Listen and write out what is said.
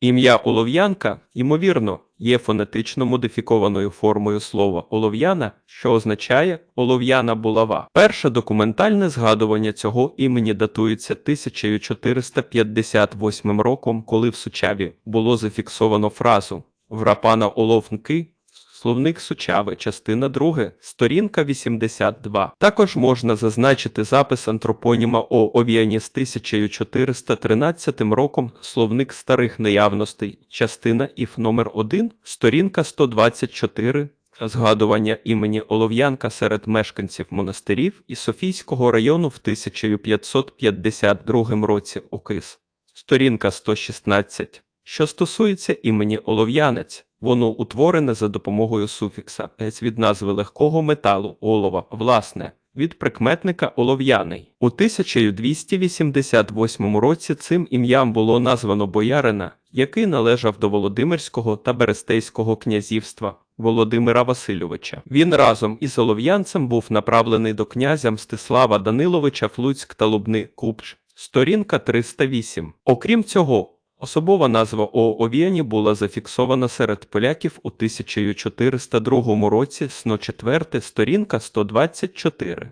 Ім'я Олов'янка, ймовірно, є фонетично модифікованою формою слова олов'яна, що означає олов'яна булава. Перше документальне згадування цього імені датується 1458 роком, коли в Сучаві було зафіксовано фразу «Врапана оловнки». Словник Сучави, частина 2, сторінка 82. Також можна зазначити запис антропоніма О Ов'яні з 1413 роком, словник старих неявностей, частина ІФ номер 1, сторінка 124. Згадування імені Олов'янка серед мешканців монастирів і Софійського району в 1552 році ОКИС. Сторінка 116. Що стосується імені Олов'янець, воно утворене за допомогою суфікса «ець» від назви легкого металу олова, власне, від прикметника олов'яний. У 1288 році цим ім'ям було названо боярина, який належав до Володимирського та Берестейського князівства Володимира Васильовича. Він разом із олов'янцем був направлений до князя Мстислава Даниловича Флуцьк та Лубни Купч. Сторінка 308. Окрім цього, Особова назва Оовєні була зафіксована серед поляків у 1402 році, сно 4 сторінка 124.